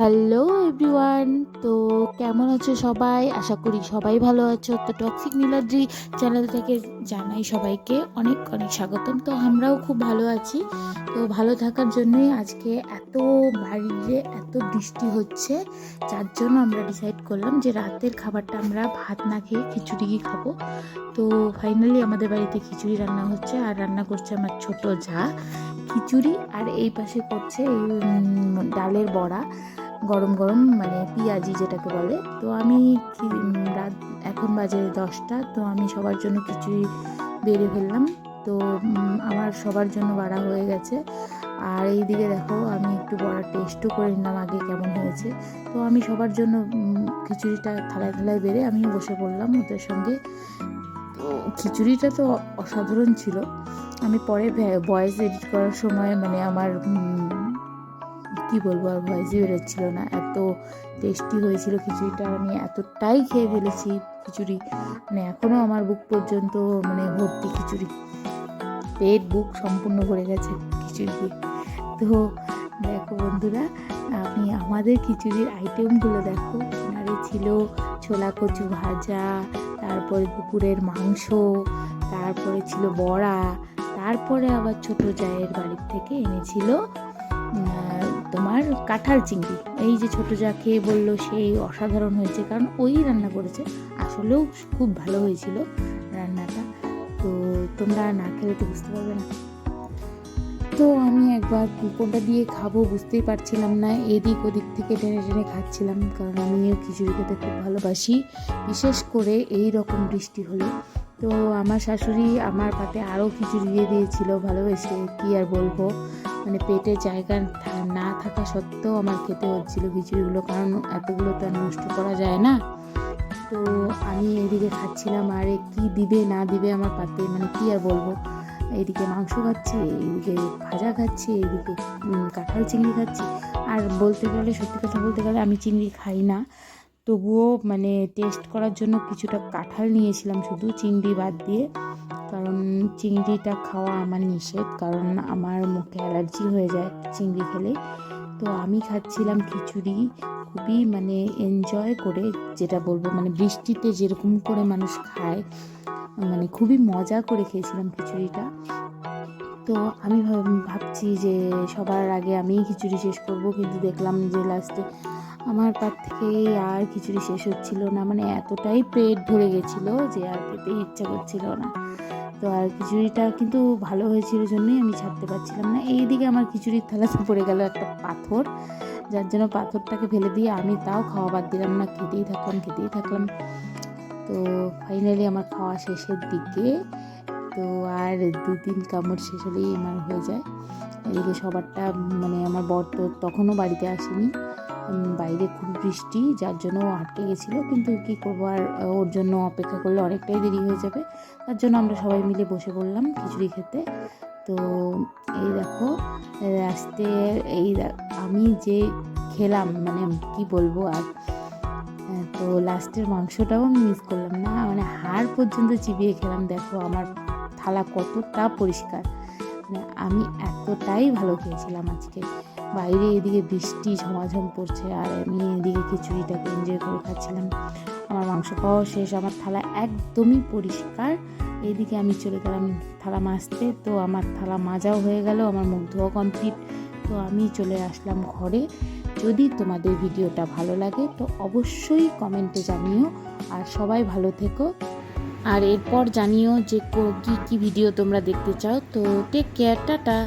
Hello everyone তো কেমন আছো সবাই? আশা করি সবাই ভালো আছো। তো টক্সিক নীলাদ্রি চ্যানেল থেকে জানাই সবাইকে অনেক অনেক স্বাগতম। তো আমরাও খুব ভালো আছি। তো ভালো থাকার জন্যই আজকে এত বাইরে এত বৃষ্টি হচ্ছে, যার জন্য আমরা ডিসাইড করলাম যে রাতের খাবারটা আমরা ভাত না খেয়ে খিচুড়ি খাব। তো ফাইনালি আমাদের বাড়িতে খিচুড়ি রান্না হচ্ছে আর রান্না করছে আমার ছোট যা। খিচুড়ি আর এই পাশে করছে ডালের বড়া। গরম গরম মানে পেঁয়াজি যেটাকে বলে। তো আমি রাত এখন বাজে দশটা, তো আমি সবার জন্য খিচুড়ি বেড়ে ফেললাম। তো আমার সবার জন্য বাড়া হয়ে গেছে। আর এই দিকে দেখো, আমি একটু বড়া টেস্টও করে নিলাম আগে কেমন হয়েছে। তো আমি সবার জন্য খিচুড়িটা থালায় থালায় বেড়ে আমি বসে পড়লাম ওদের সঙ্গে। তো খিচুড়িটা তো অসাধারণ ছিল। আমি পরে ভয়েস এডিট করার সময় মানে আমার কি বলব, আর ভয়েসই বেরোচ্ছিল না। এত টেস্টি হয়েছিল খিচুড়িটা আমি এতটাই খেয়ে ফেলেছি খিচুড়ি। মানে এখনও আমার বুক পর্যন্ত মানে ভর্তি খিচুড়ি। পেট, বুক সম্পূর্ণ ভরে গেছে খিচুড়ি তো দেখো বন্ধুরা, আমি আমাদের খিচুড়ির আইটেমগুলো দেখো। আরে ছিল ছোলা কচু ভাজা, তারপরে পুকুরের মাংস, তারপরে ছিল বড়া, তারপরে আবার ছোট জায়ের বাড়ির থেকে এনেছিল তোমার কাঁঠাল চিংড়ি। এই যে ছোট যা খেয়ে বলল সেই অসাধারণ হয়েছে, কারণ ওই রান্না করেছে। আসলেও খুব ভালো হয়েছিল রান্নাটা। তো তোমরা না খেলে তো বুঝতে পারবে না। তো আমি একবার কোনটা দিয়ে খাব, বুঝতেই পারছিলাম না। এদিক ওদিক থেকে টেনে টেনে খাচ্ছিলাম, কারণ আমিও খিচুড়ি খেতে খুব ভালোবাসি। বিশেষ করে এই রকম বৃষ্টি হলে। তো আমার শাশুড়ি আমার পাতে আরও খিচুড়ি দিয়ে দিয়েছিল, ভালোবেসে। কী আর বলব? মানে পেটে জায়গা না থাকা সত্ত্বেও আমার খেতে হচ্ছিল খিচুড়িগুলো, কারণ এতগুলো তো নষ্ট করা যায় না। তো আমি এদিকে খাচ্ছিলাম, আর কী দিবে, না দিবে আমার পাতে মানে কী আর বলব? এদিকে মাংস খাচ্ছি, এদিকে ভাজা খাচ্ছি, এদিকে কাঁঠাল চিংড়ি খাচ্ছি। আর বলতে গেলে, সত্যি কথা বলতে গেলে আমি চিংড়ি খাই না। তবুও মানে টেস্ট করার জন্য কিছুটা কাঁঠাল নিয়েছিলাম, শুধু চিংড়ি বাদ দিয়ে। কারণ চিংড়িটা খাওয়া আমার নিষেধ, কারণ আমার মুখে অ্যালার্জি হয়ে যায় চিংড়ি খেলে। তো আমি খাচ্ছিলাম খিচুড়ি, খুবই মানে এনজয় করে, যেটা বলব মানে বৃষ্টিতে যেরকম করে মানুষ খায় মানে খুবই মজা করে খেয়েছিলাম খিচুড়িটা। তো আমি ভাব- ভাবছি যে সবার আগে আমিই খিচুড়ি শেষ করব, কিন্তু দেখলাম যে লাস্টে আমার পার থেকে আর খিচুড়ি শেষ হচ্ছিল না। মানে এতটাই পেট ভরে গেছিল যে আর খেতে ইচ্ছা করছিল না। তো আর খিচুড়িটা কিন্তু ভালো হয়েছিল জন্যই আমি ছাড়তে পারছিলাম না। এইদিকে আমার খিচুড়ির থালাতে পড়ে গেল একটা পাথর। যার জন্য পাথরটাকে ফেলে দিয়ে আমি তাও খাওয়া বাদ দিলাম না। খেতেই থাকলাম খেতেই থাকলাম। তো ফাইনালি আমার খাওয়া শেষের দিকে তো আর দু তিন কামড় শেষ হলেই আমার হয়ে যায়। এদিকে সবারটা মানে আমার বর তো তখনও বাড়িতে আসেনি। বাইরে খুব বৃষ্টি যার জন্য আটকে গেছিল। কিন্তু কী করব আর ওর জন্য অপেক্ষা করলে অনেকটাই দেরি হয়ে যাবে। তার জন্য আমরা সবাই মিলে বসে পড়লাম খিচুড়ি খেতে। তো এই দেখো লাস্টে এই আমি যে খেলাম মানে কি বলব আর হ্যাঁ, তো লাস্টের মাংসটাও আমি মিস করলাম না। মানে হাড় পর্যন্ত চিবিয়ে খেলাম দেখো আমার থালা কতটা পরিষ্কার। মানে আমি এতটাই ভালো খেয়েছিলাম আজকে। বাইরে এদিকে বৃষ্টি, ঝমাঝম পড়ছে, আর আমি এদিকে খিচুড়িটাকে এনজয় করে খাচ্ছিলাম। আমার মাংস খাওয়া শেষ, আমার থালা একদমই পরিষ্কার। এদিকে আমি চলে গেলাম থালা মাজতে, তো আমার থালা মাজাও হয়ে গেল, আমার মুখ ধোয়া কমপ্লিট তো আমি চলে আসলাম ঘরে। যদি তোমাদের ভিডিওটা ভালো লাগে, তো অবশ্যই কমেন্টে জানিও। আর সবাই ভালো থেকো। আর এরপর জানিও যে কী কি ভিডিও তোমরা দেখতে চাও। তো টেক কেয়ার টাটা।